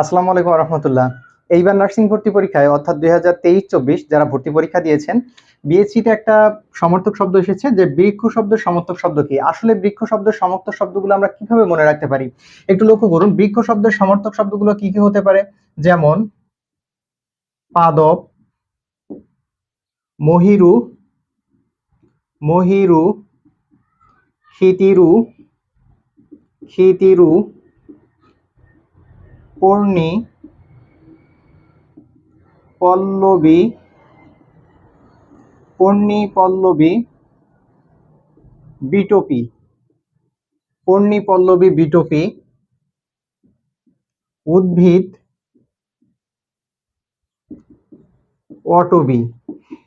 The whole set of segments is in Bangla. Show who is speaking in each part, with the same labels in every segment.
Speaker 1: আসসালামু আলাইকুম রহমতুল্লাহ এইবার নার্সিং ভর্তি পরীক্ষায়, অর্থাৎ দুই হাজার তেইশ চব্বিশ যারা ভর্তি পরীক্ষা দিয়েছেন বিএসসিতে একটা সমর্থক শব্দ এসেছে যে বৃক্ষ শব্দের সমর্থক শব্দ কি? আসলে বৃক্ষ শব্দের সমর্থক শব্দগুলো আমরা কীভাবে মনে রাখতে পারি? একটু লক্ষ্য করুন, বৃক্ষ শব্দের সমর্থক শব্দগুলো কি কি হতে পারে? যেমন পাদব মহিরু মহিরু, ক্ষিতিরু ক্ষিতিরু পর্ণি পল্লবী পূর্ণি পল্লবী বিটপি পূর্ণি পল্লবী বিটপি উদ্ভিদ অটবি।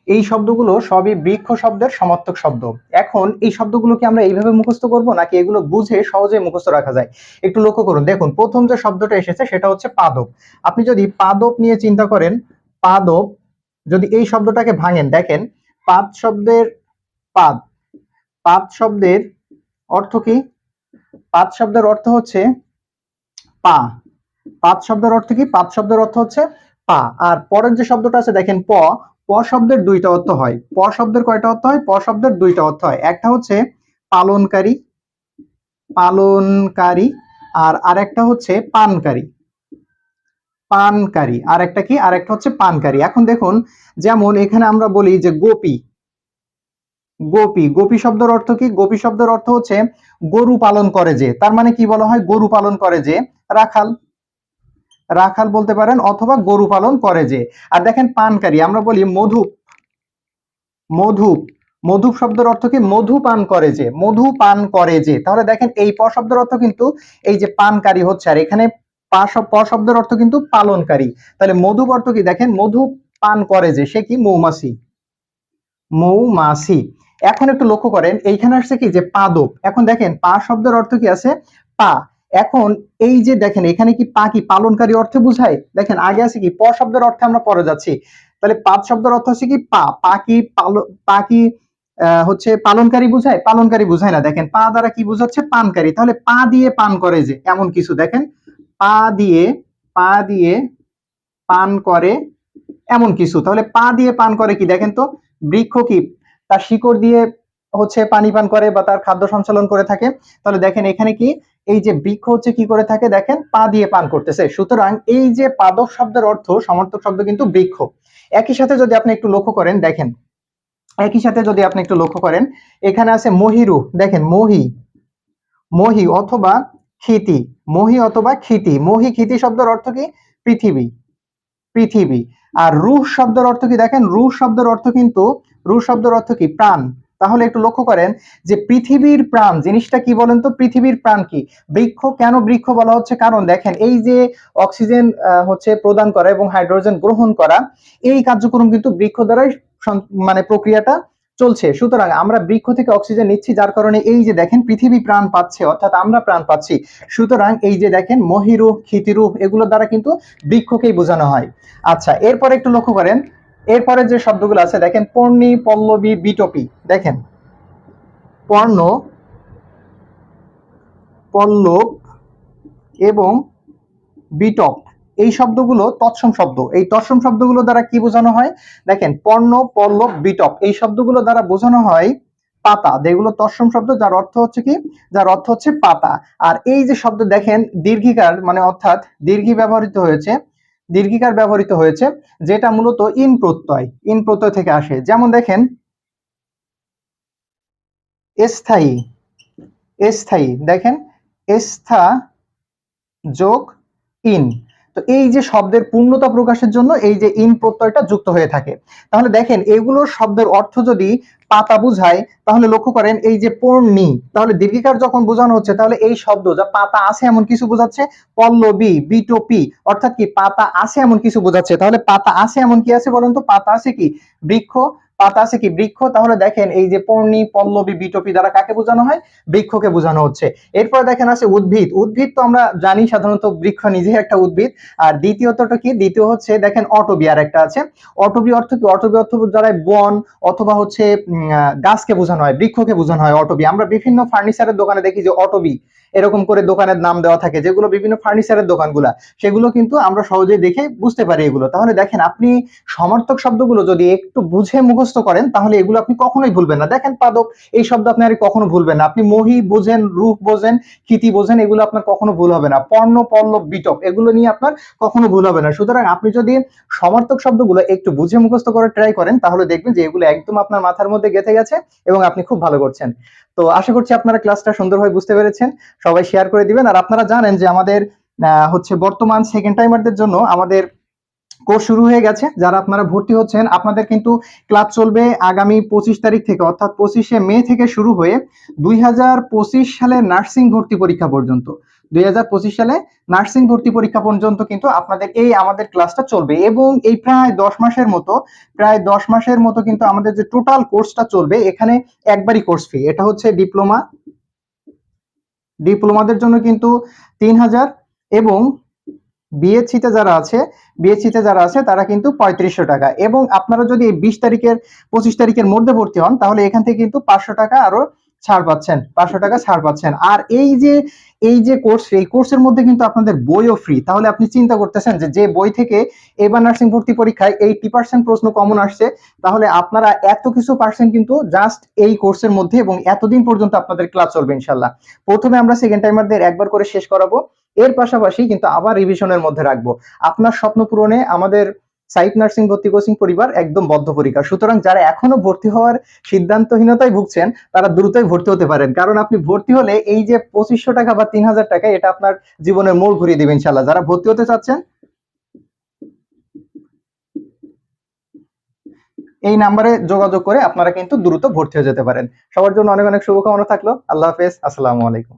Speaker 1: এই শব্দগুলো সবই বৃক্ষ শব্দের সমার্থক শব্দ। এখন এই শব্দগুলোকে আমরা এইভাবে মুখস্থ করব নাকি এগুলো বুঝে সহজে মুখস্থ রাখা যায়? একটু লক্ষ্য করুন। দেখুন, প্রথম যে শব্দটা এসেছে সেটা হচ্ছে পাদপ। আপনি যদি পাদপ নিয়ে চিন্তা করেন, পাদপ যদি এই শব্দটাকে ভাঙেন, দেখেন, পাদ শব্দের পাদ। পাদ শব্দের অর্থ কি? পাদ শব্দের অর্থ হচ্ছে পা। পাদ শব্দের অর্থ কি? পাদ শব্দের অর্থ হচ্ছে পা। আর পরের যে শব্দটা আছে, দেখেন, প। প শব্দের দুইটা অর্থ হয়। প শব্দের কয়টা অর্থ হয়? প শব্দের দুইটা অর্থ হয়। একটা হচ্ছে পালনকারী পালনকারী, আর আরেকটা হচ্ছে পানকারী। পানকারী। আর একটা কি? আর একটা হচ্ছে পানকারী। এখন দেখুন, যেমন এখানে আমরা বলি যে গোপী। গোপী। গোপী শব্দের অর্থ কি? গোপী শব্দের অর্থ হচ্ছে গরু পালন করে যে। তার মানে কি বলা হয়? গরু পালন করে যে। রাখাল। রাখাল বলতে পারেন অথবা গরু পালন করে যে। আর দেখেন পানকারী, আমরা বলি মধুপ মধুপ মধুপ শব্দের অর্থ কি? মধু পান করে যে, মধু পান করে যে। তাহলে দেখেন এই প শব্দের অর্থ কিন্তু এই যে পানকারী হচ্ছে, আর এখানে পা শব্দের অর্থ কিন্তু পালনকারী। তাহলে মধুপ অর্থ কি? দেখেন মধু পান করে যে, সে কি? মৌমাছি। মৌমাছি। এখন একটু লক্ষ্য করেন, এইখানে আসছে কি? যে পাদপ। এখন দেখেন পা শব্দের অর্থ কি আছে? পা। এখন এই যে দেখেন এখানে কি পা কি পালনকারী অর্থে বুঝায়? দেখেন আগে আছে কি প শব্দের অর্থে আমরা পরে যাচ্ছি। তাহলে পাদ শব্দের অর্থ হচ্ছে কি পা। পা কি পাল- পা কি আহ, হচ্ছে পালনকারী বুঝায়? পালনকারী বুঝায় না। দেখেন পা দ্বারা কি বুঝাচ্ছে? পানকারী। তাহলে পা দিয়ে পান করে যে এমন কিছু দেখেন। পা দিয়ে পা দিয়ে পান করে এমন কিছু। তাহলে পা দিয়ে পান করে কি? দেখেন তো বৃক্ষ কি তার শিকড় দিয়ে হচ্ছে পানি পান করে বা তার খাদ্য সঞ্চালন করে থাকে। তাহলে দেখেন এখানে কি এই যে বৃক্ষ হচ্ছে কি করে থাকে দেখেন? পা দিয়ে পান করতেছে। সুতরাং এই যে পাদক শব্দের অর্থ, সমর্থক শব্দ কিন্তু বৃক্ষ। একই সাথে যদি আপনি একটু লক্ষ্য করেন, দেখেন। একই সাথে যদি আপনি একটু লক্ষ্য করেন, এখানে আছে মহিরু। দেখেন, মহি। মহি অথবা ক্ষিতি। মহি অথবা ক্ষিতি। মহি ক্ষিতি শব্দের অর্থ কি? পৃথিবী। পৃথিবী। আর রুহ শব্দের অর্থ কি? দেখেন, রুহ শব্দের অর্থ কিন্তু, রুহ শব্দের অর্থ কি? প্রাণ। তাহলে একটু লক্ষ্য করেন যে পৃথিবীর প্রাণ, জিনিসটা কি বলেন তো? পৃথিবীর প্রাণ কি? বৃক্ষ? কেন বৃক্ষ বলা হচ্ছে? কারণ দেখেন, এই যে অক্সিজেন হচ্ছে প্রদান করা এবং হাইড্রোজেন গ্রহণ করা, এই কার্যক্রম কিন্তু বৃক্ষ দ্বারাই মানে প্রক্রিয়াটা চলছে। সুতরাং আমরা বৃক্ষ থেকে অক্সিজেন নিচ্ছি, যার কারণে এই যে দেখেন, পৃথিবী প্রাণ পাচ্ছে, অর্থাৎ আমরা প্রাণ পাচ্ছি। সুতরাং এই যে দেখেন মহিরু ক্ষিতিরু এগুলোর দ্বারা কিন্তু বৃক্ষকেই বোঝানো হয়। আচ্ছা এরপর একটু লক্ষ্য করেন এরপরে যে শব্দগুলো আছে, দেখেন পর্ণি, পল্লবী, বিটপি, দেখেন। পর্ণ, পল্লব এবং বিটপ, এই শব্দগুলো তৎসম শব্দ। এই তৎসম শব্দগুলো দ্বারা কি বোঝানো হয়? দেখেন, পর্ণ, পল্লব, বিটপ, এই শব্দগুলো দ্বারা বোঝানো হয় পাতা। যেগুলো তৎসম শব্দ, যার অর্থ হচ্ছে কি? যার অর্থ হচ্ছে পাতা। আর এই যে শব্দ, দেখেন, দীর্ঘিকার মানে অর্থাৎ দীর্ঘি ব্যবহৃত হয়েছে দীর্ঘিকার ব্যবহৃত হয়েছে, যেটা মূলত ইন প্রত্যয় ইন প্রত্যয় থেকে আসে। যেমন দেখেন, স্থায়ী স্থায়ী, দেখেন স্থা যোগ ইন। তো এই যে শব্দের পূর্ণতা প্রকাশের জন্য এই যে ইন প্রত্যয়টা যুক্ত হয়ে থাকে। তাহলে দেখেন, এগুলো শব্দের অর্থ যদি পাতা বুঝায়, তাহলে লক্ষ্য করেন এই যে পর্ণি, তাহলে দীর্ঘিকার যখন বোঝানো হচ্ছে, তাহলে এই শব্দ যা পাতা আছে এমন কিছু বোঝাচ্ছে, পল্লবী, বিটোপি, অর্থাৎ কি পাতা আছে এমন কিছু বোঝাচ্ছে। তাহলে পাতা আছে এমন কি আছে বলেন তো? পাতা আছে কি? বৃক্ষ পাতা আছে কি বৃক্ষ? তাহলে দেখেন এই যে পর্ণি, পল্লবী, বিটপি দ্বারা কাকে বোঝানো হয়? বৃক্ষকে বোঝানো হচ্ছে। এরপর দেখেন আছে উদ্ভিদ। উদ্ভিদ তো আমরা জানি সাধারণত বৃক্ষ নিজেই একটা উদ্ভিদ। আর দ্বিতীয়তটা কি? দ্বিতীয় হচ্ছে দেখেন অটবি আর একটা আছে। অটবি অর্থ কি? অটবি অর্থ দ্বারা বন অথবা হচ্ছে গাছকে বোঝানো হয়, বৃক্ষকে বোঝানো হয় অটবি। আমরা বিভিন্ন ফার্নিচারের দোকানে দেখি যে অটবি। এরকম করে দোকানের নাম দেওয়া থাকে, যেগুলো বিভিন্ন ফার্নিচারের দোকানগুলা, সেগুলো কিন্তু আমরা সহজেই দেখে বুঝতে পারি এগুলো। তাহলে দেখেন, আপনি সমার্থক শব্দগুলো যদি একটু বুঝে মুখস্থ করেন, তাহলে এগুলো আপনি কখনোই ভুলবেন না। দেখেন, পাদক, এই শব্দ আপনি আর কখনো ভুলবেন না। আপনি মহি বোঝেন, রূপ বোঝেন ক্ষিতি বোঝেন, এগুলো আপনার কখনো ভুল হবে না। পর্ণ, পল্লব বিটপ এগুলো নিয়ে আপনার কখনো ভুল হবে না। সুতরাং আপনি যদি সমার্থক শব্দগুলো একটু বুঝে মুখস্থ করে ট্রাই করেন, তাহলে দেখবেন যে এগুলো একদম আপনার মাথার মধ্যে গেঁথে গেছে এবং আপনি খুব ভালো করছেন। তো আশা করছি আপনারা ক্লাসটা সুন্দরভাবে বুঝতে পেরেছেন। সবাই শেয়ার করে দিবেন। আর আপনারা জানেন যে আমাদের হচ্ছে বর্তমান সেকেন্ড টাইমারদের জন্য আমাদের কোর্স শুরু হয়ে গেছে। যারা আপনারা ভর্তি হচ্ছেন, আপনাদের কিন্তু ক্লাস চলবে আগামী পঁচিশ তারিখ থেকে, অর্থাৎ পঁচিশে মে থেকে শুরু হয়ে দুই হাজার পঁচিশ সালে নার্সিং ভর্তি পরীক্ষা পর্যন্ত। দুই হাজার পঁচিশ সালে নার্সিং ভর্তি পরীক্ষা পর্যন্ত কিন্তু আপনাদের এই আমাদের ক্লাসটা চলবে এবং এই প্রায় দশ মাসের মতো, প্রায় দশ মাসের মতো কিন্তু আমাদের যে টোটাল কোর্সটা চলবে, এখানে একবারই কোর্স ফি এটা হচ্ছে ডিপ্লোমা ডিপ্লোমাদের জন্য কিন্তু তিন হাজার এবং বিএসসিতে যারা আছে বিএসসিতে যারা আছে, তারা কিন্তু পঁয়ত্রিশশো টাকা। এবং আপনারা যদি এই বিশ তারিখের, পঁচিশ তারিখের মধ্যে ভর্তি হন, তাহলে এখান থেকে কিন্তু পাঁচশো টাকা আরও ছাড় পাচ্ছেন, পাঁচশো টাকা ছাড় পাচ্ছেন। আর এই যে এই যে কোর্স এই কোর্সের মধ্যে কিন্তু আপনাদের বইও ফ্রি তাহলে আপনি চিন্তা করতেছেন যে যে বই থেকে এবার নার্সিং ভর্তি পরীক্ষায় এইটি পার্সেন্ট প্রশ্ন কমন আসছে, তাহলে আপনারা এত কিছু পার্সেন্ট কিন্তু জাস্ট এই কোর্সের মধ্যে এবং এতদিন পর্যন্ত আপনাদের ক্লাস চলবে ইনশাল্লাহ প্রথমে আমরা সেকেন্ড টাইমারদের একবার করে শেষ করাবো, এর পাশাপাশি কিন্তু আবার রিভিশনের মধ্যে রাখব। আপনার স্বপ্ন পূরণে আমাদের সাইট নার্সিং, ভর্তি কোচিং পরিবার একদম বদ্ধপরিকর। সুতরাং যারা এখনও ভর্তি হওয়ার সিদ্ধান্তহীনতায় ভুগছেন, তারা দ্রুতই ভর্তি হতে পারেন। কারণ আপনি ভর্তি হলে এই যে পঁচিশশো টাকা বা তিন হাজার টাকা এটা আপনার জীবনের মোড় ঘুরিয়ে দিবে ইনশাল্লাহ যারা ভর্তি হতে চাচ্ছেন, এই নাম্বারে যোগাযোগ করে আপনারা কিন্তু দ্রুত ভর্তি হয়ে যেতে পারেন। সবার জন্য অনেক অনেক শুভকামনা থাকল। আল্লাহ হাফেজ। আসসালামু আলাইকুম।